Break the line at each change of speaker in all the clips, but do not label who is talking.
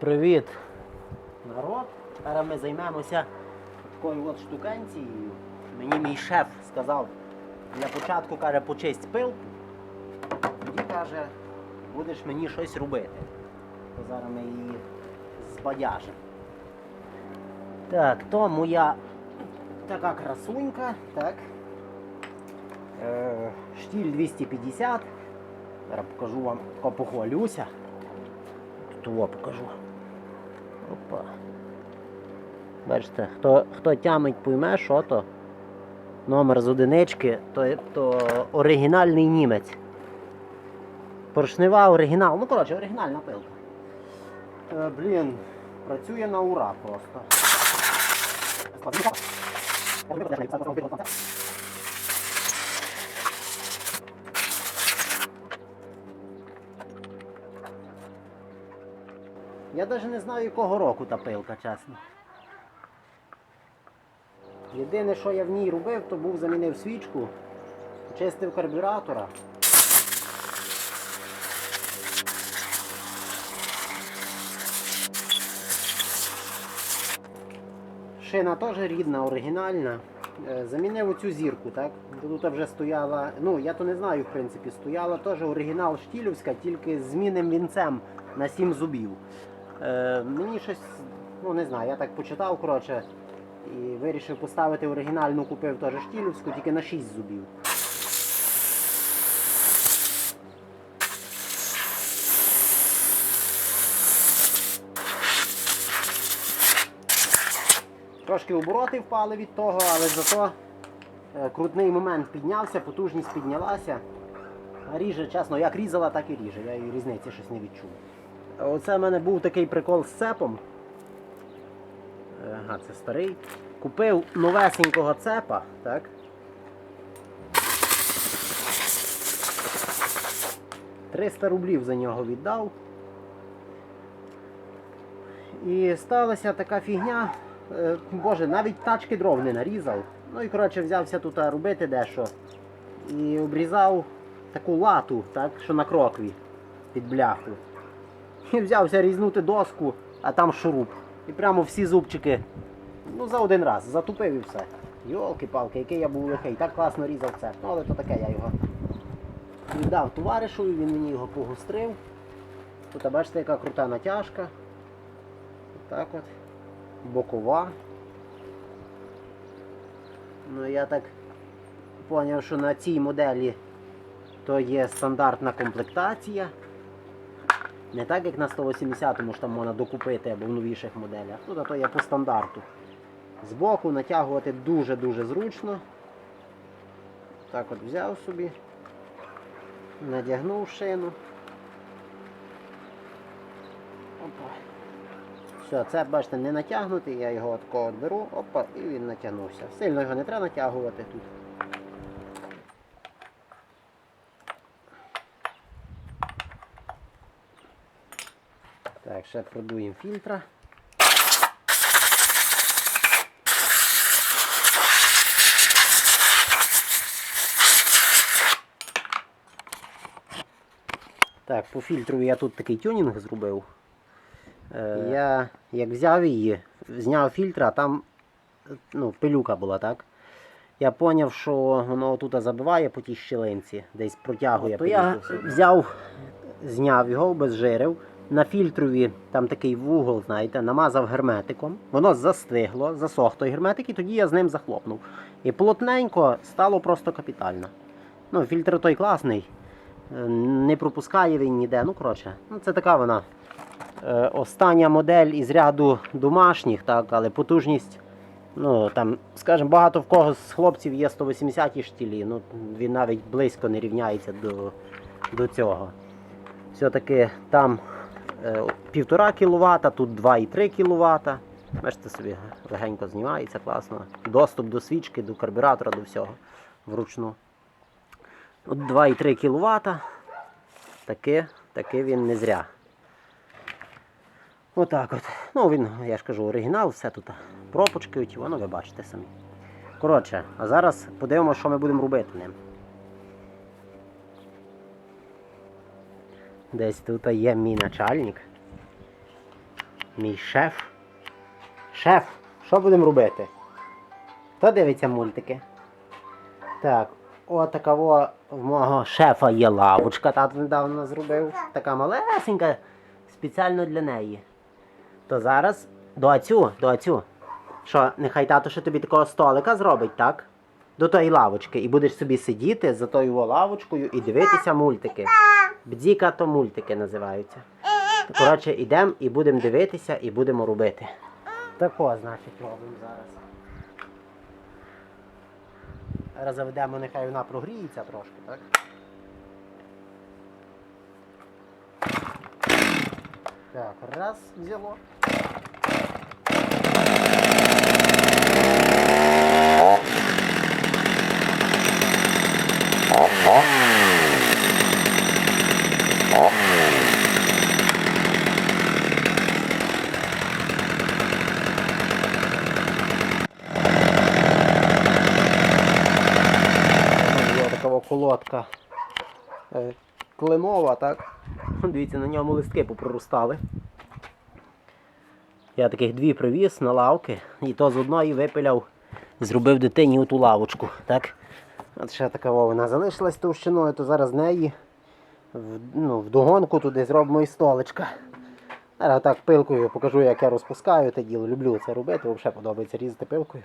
Привіт, народ. Зараз ми займемося такою от штукенцією. Мені мій шеф сказав, для початку каже, почисть пилку. Тоді каже, будеш мені щось робити. То зараз ми її збадяжимо. Так, то моя така красунька, так. Е, штіль 250. Зараз покажу вам, похвалюся. Тут покажу. Опа. Бачите, хто, хто тямить пойме, що то номер з одинички, то, то оригінальний німець. Поршнева оригінал. Ну, коротше, оригінальна пилка. Е, блін, працює на ура просто. Я навіть не знаю, якого року та пилка, чесно. Єдине, що я в ній робив, то був замінив свічку, чистив карбюратора. Шина теж рідна, оригінальна. Е, Замінив оцю зірку, так? Тут вже стояла, ну я то не знаю, в принципі, стояла теж оригінал штілівська, тільки з змінним вінцем на 7 зубів. Е, мені щось, ну не знаю, я так почитав, коротше, і вирішив поставити оригінальну, купив теж штілівську, тільки на 6 зубів. Трошки обороти впали від того, але зато е, крутний момент піднявся, потужність піднялася. Ріже, чесно, як різала, так і ріже. Я її різниці щось не відчув. Оце в мене був такий прикол з цепом. Ага, це старий. Купив новесенького цепа, так? Триста рублів за нього віддав. І сталася така фігня. Е, Боже, навіть тачки дров не нарізав. Ну і коротше взявся тут робити дещо. І обрізав таку лату, так, що на крокві під бляху. І взявся різнути доску, а там шуруп. І прямо всі зубчики. Ну, за один раз, затупив і все. Йолки-палки, який я був лихий, так класно різав це. Ну, але то таке я його віддав товаришові, він мені його погострив. Тут бачите, яка крута натяжка. Так от. Бокова. Ну я так зрозумів, що на цій моделі то є стандартна комплектація. Не так, як на 180-му ж там можна докупити або в новіших моделях. А то є по стандарту. Збоку натягувати дуже-дуже зручно. Так от взяв собі, надягнув шину. Опа. Все, це, бачите, не натягнутий, я його от беру, опа, і він натягнувся. Сильно його не треба натягувати тут. Так, ще продуємо фільтра. Так, по фільтру я тут такий тюнінг зробив. Е, Я як взяв її, зняв фільтр, а там ну, пилюка була, так? Я зрозумів, що воно тут забиває по тій щілинці, десь протягує. То я взяв, зняв його, обезжирив. На фільтрові там такий вугол, знаєте, намазав герметиком. Воно застигло, засох той герметик, і тоді я з ним захлопнув. І плотненько стало просто капітально. Ну, фільтр той класний, е, не пропускає він ніде. Ну, коротше, ну, це така вона е, остання модель із ряду домашніх, так, але потужність, ну там, скажімо, багато в кого з хлопців є 180 штілі, ну він навіть близько не рівняється до, до цього. Все-таки там 1,5 кВт, тут 2,3 кВт. Бачите собі, легенько знімається, класно. Доступ до свічки, до карбюратора, до всього вручну. От 2,3 кВт. Таки, таки він не зря. Отак от. Ну він, я ж кажу, оригінал, все тут пропочки, воно ви бачите самі. Коротше, а зараз подивимося, що ми будемо робити ним. Десь тут є мій начальник. Мій шеф. Шеф, що будемо робити? Хто дивиться мультики? Так, отакого в мого шефа є лавочка, тато недавно зробив. Така малесенька, спеціально для неї. То зараз доцю, доцю. Що, нехай тато ще тобі такого столика зробить, так? До тої лавочки. І будеш собі сидіти за тою лавочкою і дивитися мультики. Бдіка то мультики називаються. Коротше, йдемо і будемо дивитися і будемо робити. Тако, значить, робимо зараз. Зараз заведемо, нехай вона прогріється трошки, так? Так, раз, взяло. Є така колодка е, клинова, так? Дивіться, на ньому листки попроростали. Я таких дві привіз на лавки, і то з одної випиляв, зробив дитині ту лавочку. так? От ще така о, вона залишилась товщиною, то зараз неї ну, догонку туди зробимо і столичка. Зараз так пилкою покажу, як я розпускаю те діло. Люблю це робити, взагалі подобається різати пилкою.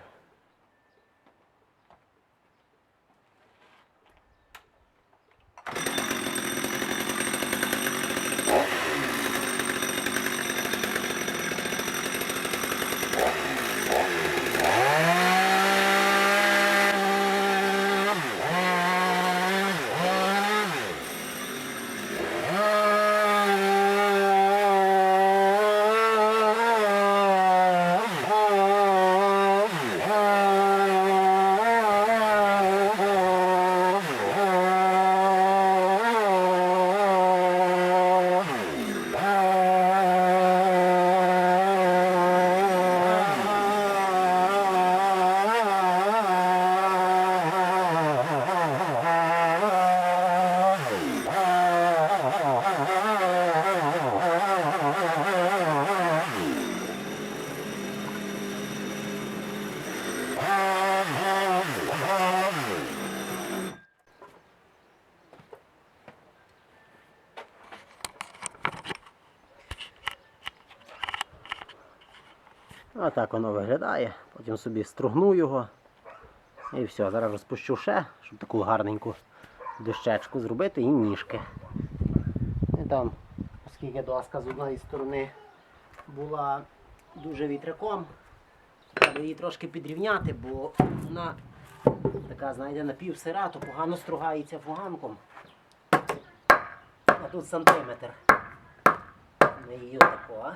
Отак воно виглядає. Потім собі стругну його. І все, зараз розпущу ще, щоб таку гарненьку дощечку зробити і ніжки. І там, оскільки доска з одної сторони була дуже вітряком, треба її трошки підрівняти, бо вона така, знаєте, напівсира, то погано стругається фуганком. А тут сантиметр. Ми її отако.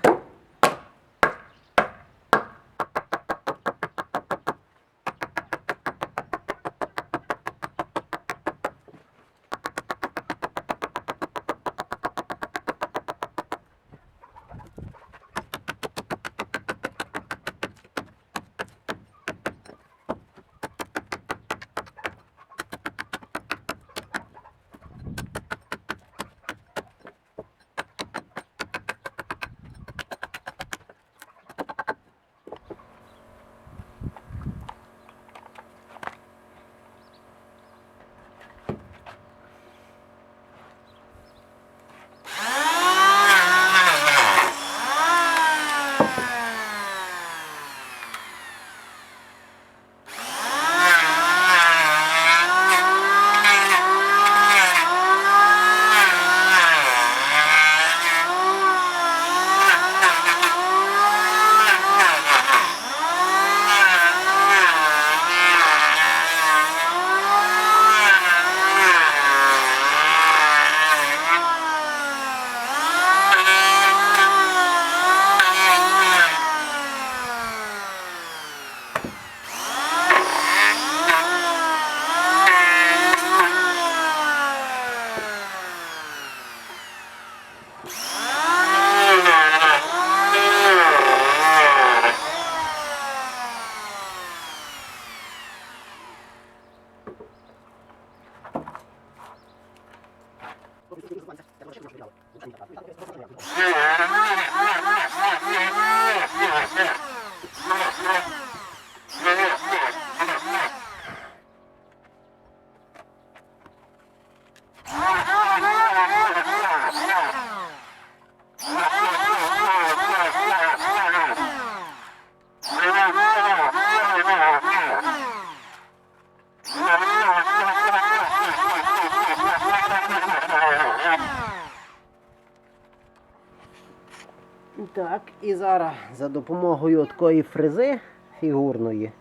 Так, і зараз за допомогою такої фрези фігурної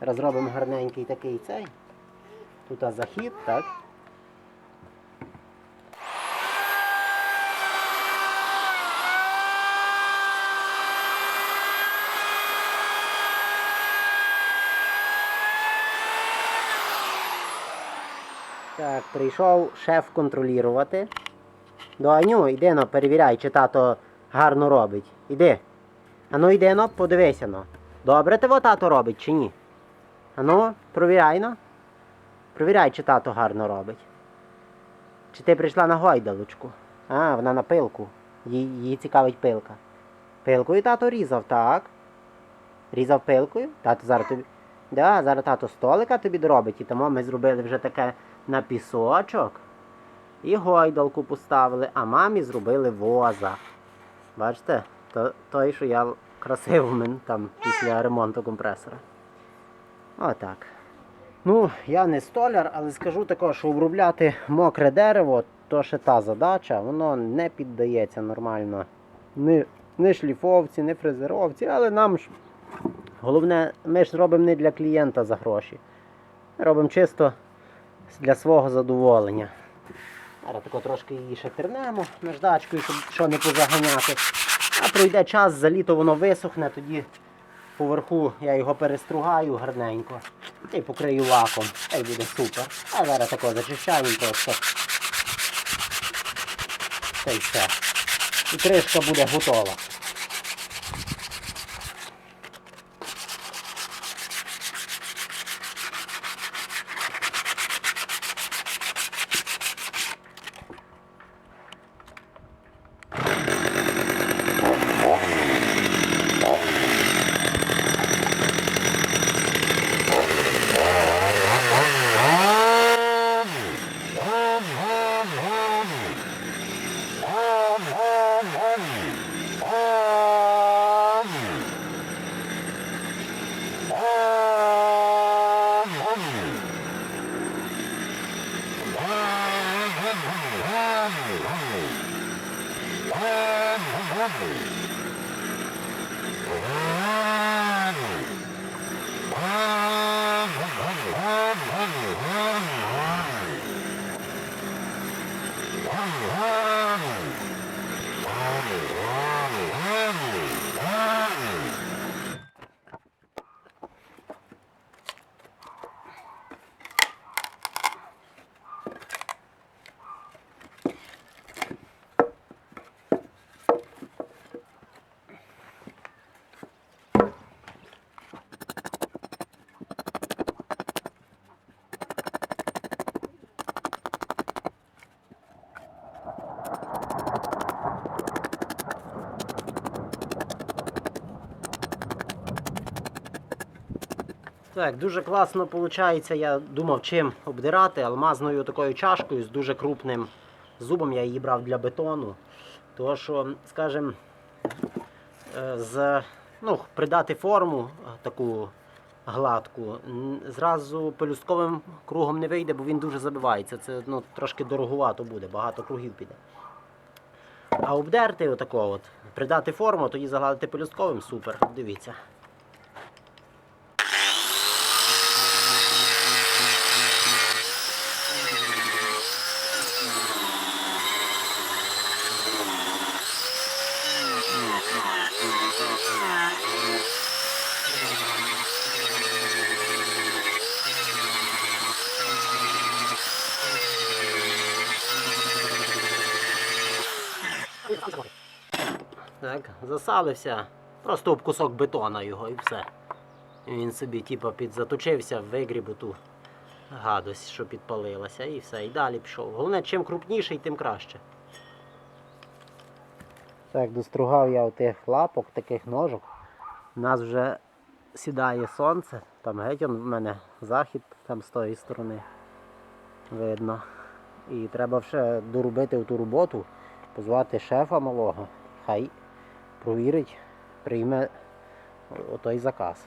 розробимо гарненький такий цей. Тут захід, так? Так, прийшов шеф контролювати. До Аню, йди но, перевіряй, чи тато гарно робить. Іди. Ану йди но, подивися но. Добре тебе тато робить чи ні? Ану, провіряй но. Провіряй, чи тато гарно робить. Чи ти прийшла на гойдалочку? А, вона на пилку. Їй, її цікавить пилка. Пилкою тато різав, так. Різав пилкою? Тато зараз тобі. Да, зараз тато столика тобі доробить. І тому ми зробили вже таке на пісочок. І гойдалку поставили, а мамі зробили воза. Бачите? То, той, що я красив мен там після ремонту компресора. Отак. Ну, я не столяр, але скажу також, що обробляти мокре дерево, то ще та задача, воно не піддається нормально. Ні, ні шліфовці, ні фрезеровці, але нам ж головне, ми ж робимо не для клієнта за гроші. Ми робимо чисто для свого задоволення. Зараз тако трошки її ще тернемо наждачкою, щоб що не позаганяти. А пройде час, за літо воно висохне, тоді поверху я його перестругаю гарненько і покрию лаком. Та й буде супер. А зараз тако зачищаємо просто. Та й все. І кришка буде готова. Так, дуже класно виходить. Я думав, чим обдирати алмазною такою чашкою з дуже крупним зубом. Я її брав для бетону. Тому що, скажімо, е, з, ну, придати форму е, таку гладку, зразу пелюстковим кругом не вийде, бо він дуже забивається. Це ну, трошки дорогувато буде, багато кругів піде. А обдерти отако от, придати форму, тоді загладити пелюстковим супер. Дивіться. Так, засалився. Просто об кусок бетона його і все. Він собі, типу, підзаточився, вигріб ту гадость, що підпалилася, і все, і далі пішов. Головне, чим крупніший, тим краще. Так, достругав я отих лапок, таких ножок. У нас вже сідає сонце, там геть в мене захід там з тої сторони видно. І треба ще доробити ту роботу, позвати шефа малого, хай провірить, прийме отой заказ.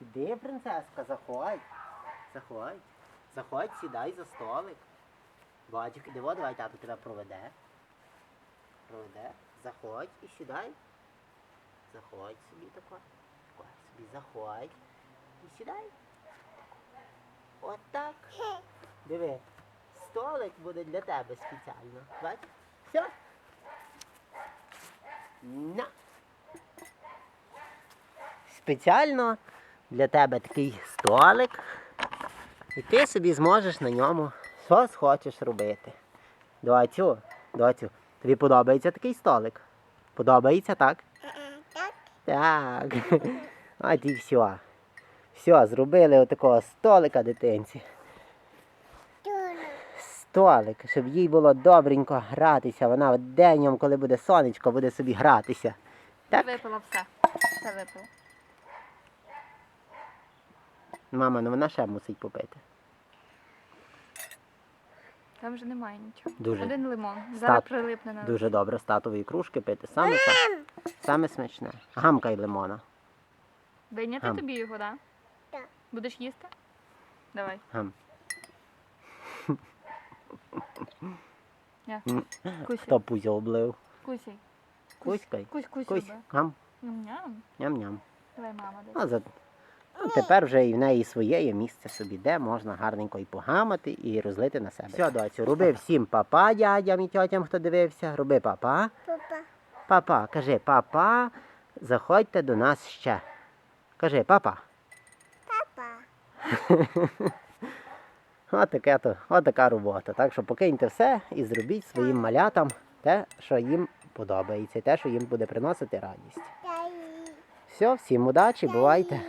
Іди. Принцеска, заходь. Заходь. Заходь, сідай за столик. Батюк, іди, во, давай тато тебе проведе. Проведе. Заходь і сідай. Заходь собі тако. Тако собі заходь. І сідай. От так. Диви. Столик буде для тебе спеціально. Бач? Все. На. Спеціально для тебе такий столик. І ти собі зможеш на ньому що схочеш робити. Доцю, доцю, тобі подобається такий столик? Подобається, так? Так. От і все. Все, зробили отакого столика дитинці. Столик, щоб їй було добренько гратися. Вона от денем, коли буде сонечко, буде собі гратися. Так?
Випила все. Все випила.
Мама, ну вона ще мусить попити.
Там вже немає нічого.
Дуже.
Один лимон.
Стат-
Зараз прилипне на
Дуже добре з татової кружки пити. Саме, са- саме смачне. Гамкай лимона.
Вийняти
Гам.
тобі його, так?
Так.
Будеш їсти? Давай.
Гам.
Я.
М.
Кусі.
Хто пузо облив?
Кусі. Кусь, кусь,
Кусь.
люби.
Гам.
Ням-ням.
Ням-ням.
Давай, мама.
А за... ну, тепер вже і в неї своє є місце собі, де можна гарненько і погамати, і розлити на себе. Все, доцю, роби всім папа, дядям і тьотям, хто дивився. Роби папа.
Папа.
Папа, кажи, папа, заходьте до нас ще. Кажи, папа.
Папа.
Отаке то, отака робота. Так що покиньте все і зробіть своїм малятам те, що їм подобається, те, що їм буде приносити радість. Все, всім удачі, бувайте.